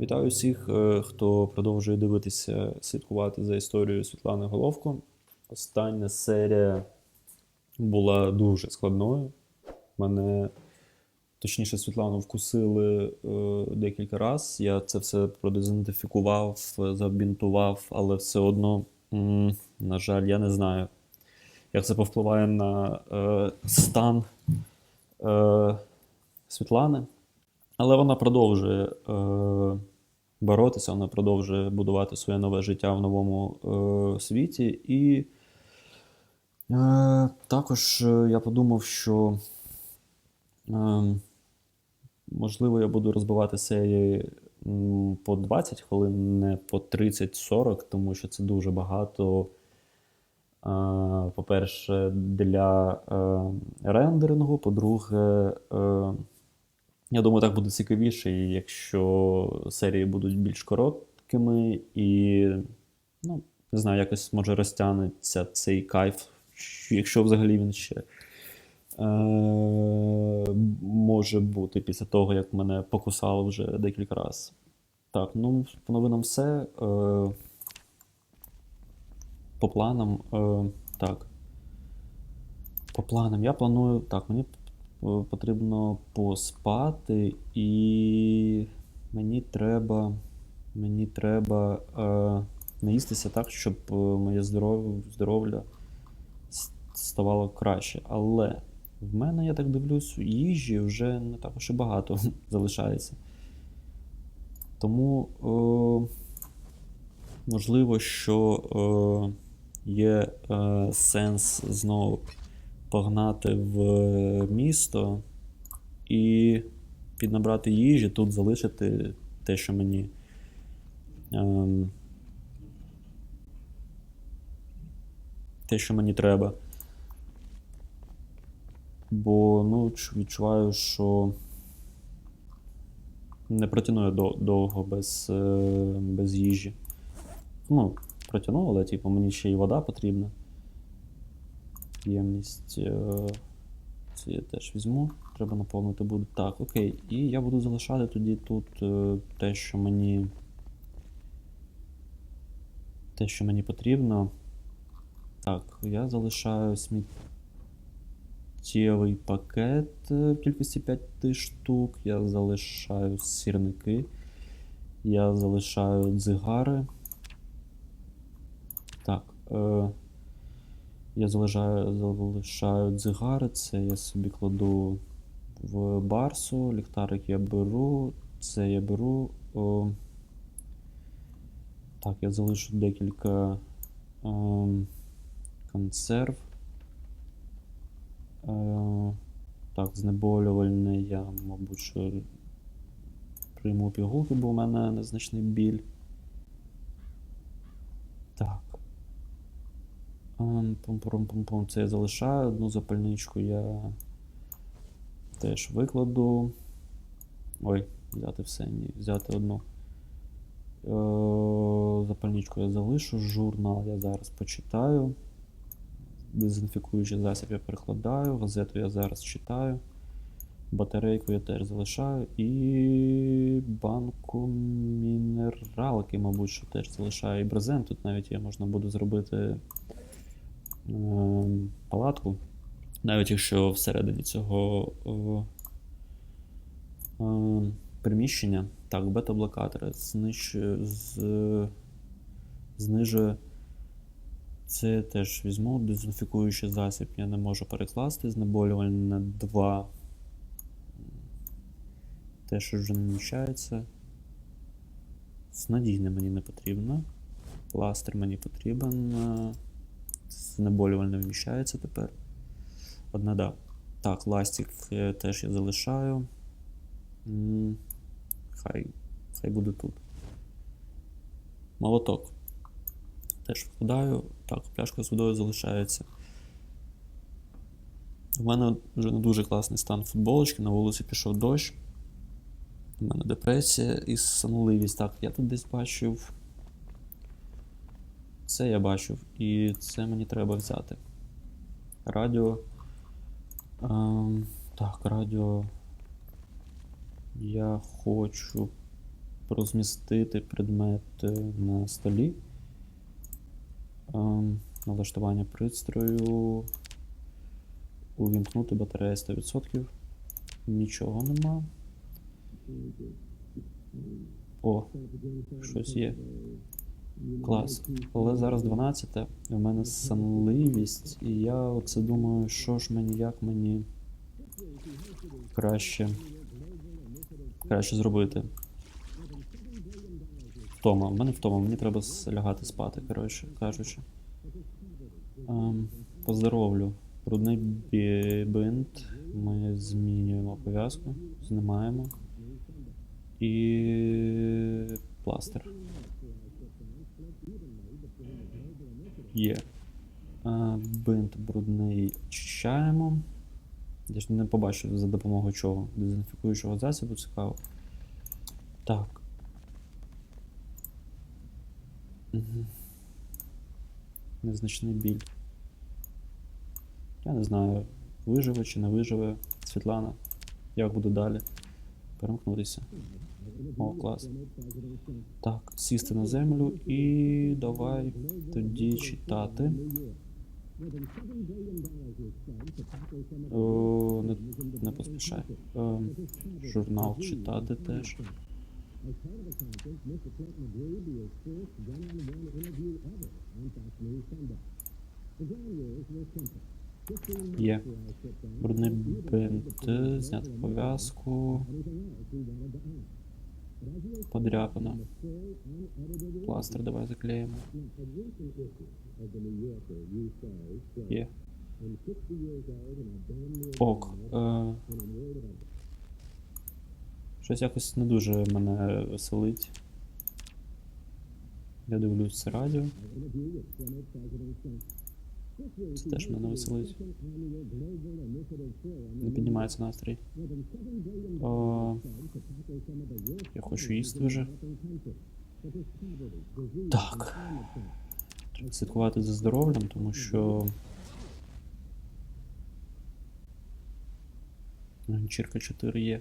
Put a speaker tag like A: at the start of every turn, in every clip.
A: Вітаю всіх, е, хто продовжує дивитися, слідкувати за історією Світлани Головко. Остання серія була дуже складною. Мене, точніше, Світлану вкусили е, декілька разів. Я це все продезінтифікував, забінтував, але все одно, на жаль, я не знаю, як це повпливає на е, стан Світлани. Але вона продовжує е, боротися, вона продовжує будувати своє нове життя в новому е, світі. І е, також е, я подумав, що е, можливо я буду розбивати серії по 20 хвилин, не по 30-40, тому що це дуже багато. Е, По-перше, для е, рендерингу, по-друге, е, я думаю, так буде цікавіше, якщо серії будуть більш короткими, і, ну, не знаю, якось може розтягнеться цей кайф, якщо взагалі він ще е, може бути після того, як мене покусало вже декілька разів. Так, ну, по новинам все. Е, по планам, е, так. По планам я планую. Так, мені потрібно поспати, і мені треба. Мені треба е, наїстися так, щоб е, моє здоров'я, здоров'я ставало краще. Але в мене, я так дивлюсь, їжі вже не так уж і багато залишається. Тому е, можливо, що е, є е, сенс знову погнати в місто і піднабрати їжі, тут залишити те, що мені. ем, те, що мені треба. Бо ну, відчуваю, що не протягну я до- довго без, е, без їжі. Ну, протягну, але типу, мені ще й вода потрібна. Ємність. е, Це я теж візьму. Треба наповнити буде. Так, окей. І я буду залишати тоді тут е, те, що мені. Те, що мені потрібно. Так, я залишаю сміттєвий пакет е, в кількості 5 штук. Я залишаю сірники. Я залишаю дзигари. Так. Е, я залишаю, залишаю дзигари, це я собі кладу в барсу, ліхтарик я беру, це я беру. О, так, я залишу декілька ем, консерв. Е, так, знеболювальне я, мабуть, прийму пігулки, бо у мене незначний біль. Так. Ем, Пум-пум-пум-пум. Це я залишаю. Одну запальничку я теж викладу. Ой, взяти все, ні, взяти одну. Е, Запальничку я залишу, журнал я зараз почитаю. Дезінфікуючий засіб я перекладаю, газету я зараз читаю. Батарейку я теж залишаю. І банку мінералки, мабуть, що теж залишаю. І брезент тут навіть є, можна буде зробити палатку. Навіть якщо всередині цього е, е, приміщення. Так, бета-блокатори знищує, знижує. Це теж візьму. Дезінфікуючий засіб я не можу перекласти. Знеболювальне 2. Те, що вже не вміщається. Снадійне мені не потрібно. Пластир мені потрібен. Знеболювальне вміщається тепер. Одна да. Так, ластик е, теж я залишаю. Хай, хай буде тут. Молоток. Теж вкладаю. Так, пляшка з водою залишається. У мене вже не дуже класний стан футболочки, на вулиці пішов дощ. У мене депресія і сонливість. Так, я тут десь бачив. Це я бачив, і це мені треба взяти. Радіо. Ем, так, радіо. Я хочу розмістити предмет на столі. Ем, налаштування пристрою. Увімкнути батарею 100%. Нічого нема. О, щось є. Клас. Але зараз 12, у мене сонливість, і я оце думаю, що ж мені, як мені краще, краще зробити. Втома. У мене втома, мені треба лягати спати, коротше кажучи. Ем, поздоровлю. Брудний бі- бинт. Ми змінюємо пов'язку, знімаємо. І пластир. Є. Бинт брудний очищаємо. Я ж не побачив за допомогою чого. Дезінфікуючого засобу цікаво. Так. Мгм. Незначний біль. Я не знаю, виживе чи не виживе Світлана. Як буде далі? Перемкнутися. О, клас. Так, сісти на землю і давай тоді читати. О, не, не поспішай. Ем, журнал читати теж. Є. Брудний бинт, зняти пов'язку. Подряпана. Пластир давай заклеїмо. Є. Ок. Е, щось якось не дуже мене веселить. Я дивлюсь радіо. Це теж мене веселить. Не піднімається настрій. О, я хочу їсти вже. Так. Треба слідкувати за здоров'ям, тому що. Ганчірка 4 є. Е,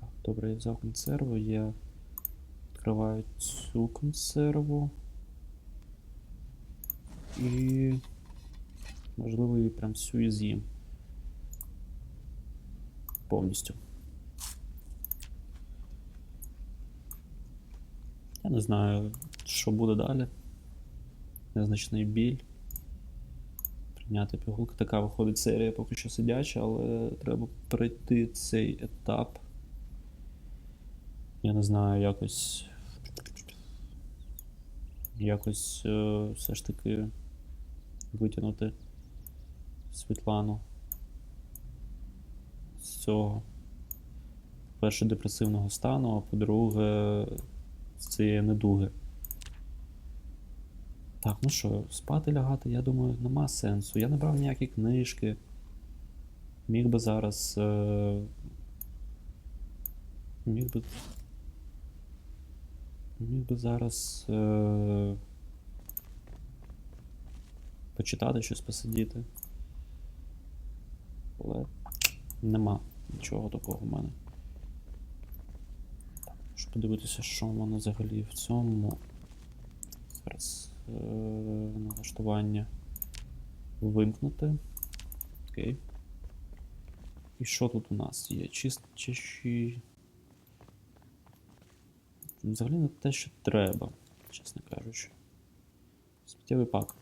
A: так, добре, я взяв консерву. Я відкриваю цю консерву. І. Можливо, її прям всю і з'їм. Повністю. Я не знаю, що буде далі. Незначний біль. Прийняти пігулки. Така виходить серія поки що сидяча, але треба пройти цей етап. Я не знаю, якось. Якось е, все ж таки витягнути Світлану з цього. По-перше, депресивного стану, а по-друге, з цієї недуги. Так, ну що, спати лягати, я думаю, нема сенсу. Я не брав ніякі книжки. Міг би зараз. Е... Міг би. Міг би зараз. Е... Почитати щось посидіти. Але нема нічого такого в мене. Щоб подивитися, що в мене взагалі в цьому. Зараз е- налаштування вимкнути. Окей. І що тут у нас є? Чистіші. Взагалі не те, що треба, чесно кажучи. Сміттєвий пак.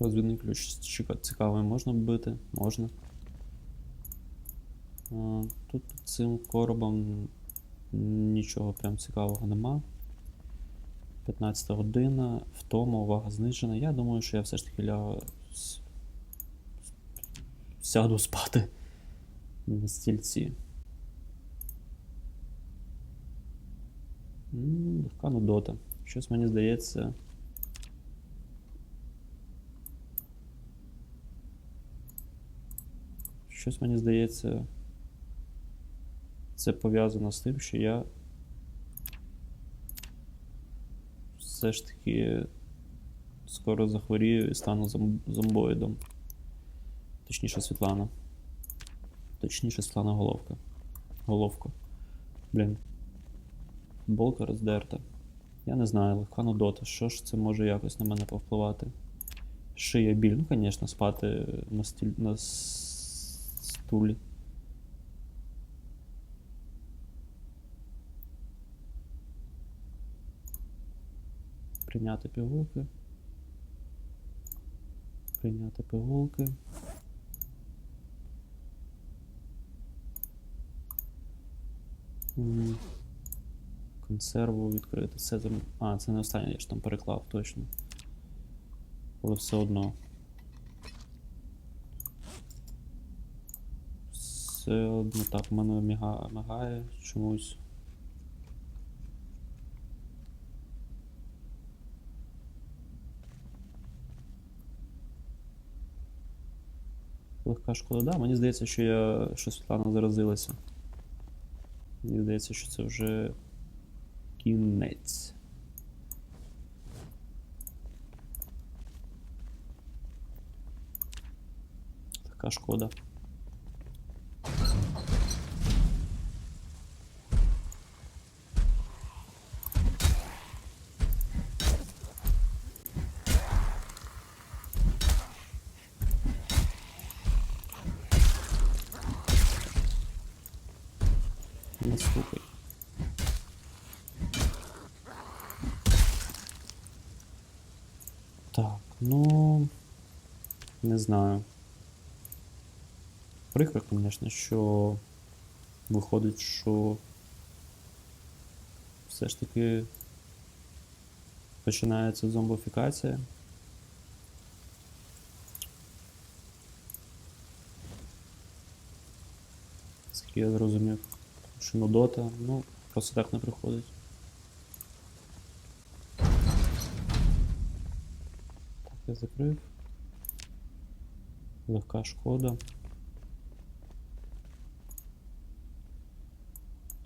A: Розвідний ключ цікавий можна вбити? Можна. Тут цим коробом нічого прям цікавого нема. 15 година, втома, увага знижена. Я думаю, що я все ж таки с- Сяду спати на стільці. Легка нудота. Щось мені здається. Щось мені здається. Це пов'язано з тим, що я все ж таки скоро захворію і стану зомбоїдом. Точніше, Світлана. Точніше, Світлана Головка. Головка. Блін. Футболка роздерта. Я не знаю, легка нудота. Що ж це може якось на мене повпливати? Шия біль, ну, звісно, спати на, стіль... на стулі. Прийняти пігулки. Прийняти пігулки. Консерву відкрити. Це. А, це не останнє, я ж там переклав точно. Але все одно. Все одно так, в мене міга, мигає чомусь. Легка шкода, да. Мені здається, що я що Світлана заразилася. Мені здається, що це вже кінець. Така шкода. Не слухай. Так, ну. Не знаю. Прикро, звісно, що виходить, що все ж таки починається зомбофікація. Скільки я зрозумів, що нудота, ну, просто так не приходить. Так, я закрив. Легка шкода.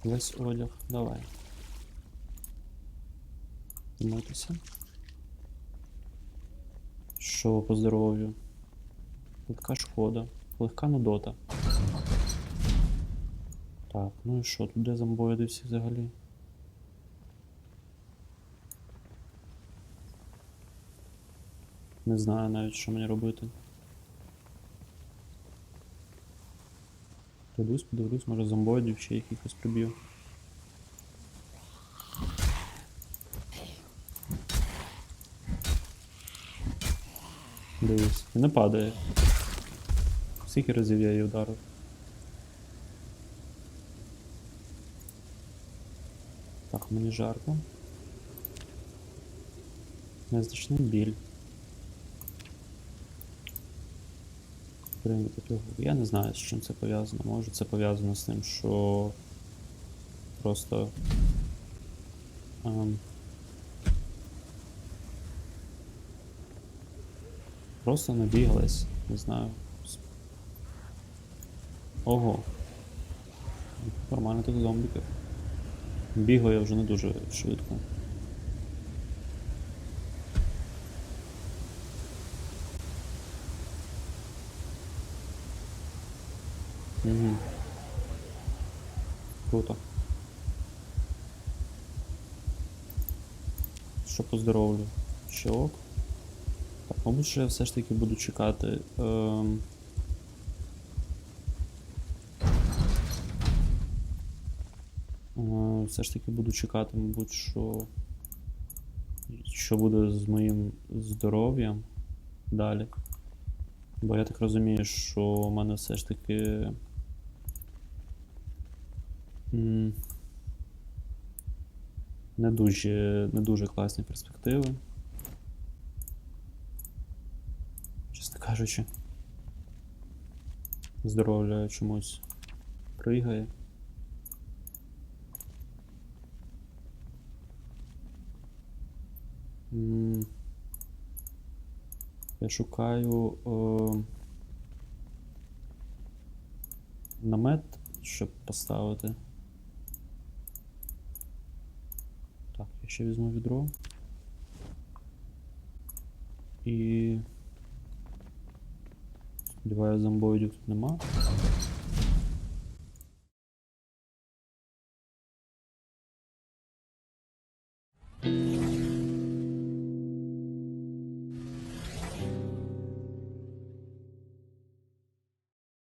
A: Весь одяг. Давай. Тримайтеся. Що по здоров'ю? Легка шкода. Легка нудота. Так, ну і що, тут де зомбоїди всі взагалі? Не знаю навіть, що мені робити. Подивлюсь, подивлюсь, може зомбоїдів ще якихось приб'ю. Дивись, не падає. Скільки разів я її вдарив? Мені жарко. Незначний біль. Я не знаю, з чим це пов'язано. Може це пов'язано з тим, що просто. Ем, просто набігалась, не знаю. Ого. Нормально так зомбіки. Бігаю я вже не дуже швидко. Угу. Круто. Що поздоровлю? Ще ок. Так, мабуть, що я все ж таки буду чекати. Ем... Е, Все ж таки буду чекати, мабуть, що. Що буде з моїм здоров'ям далі. Бо я так розумію, що у мене все ж таки. Не дуже, не дуже класні перспективи. Чесно кажучи. Здоров'я чомусь пригає. Я шукаю е, намет, щоб поставити. Так, я ще візьму відро. І. Сподіваюся, зомбоїдів тут нема.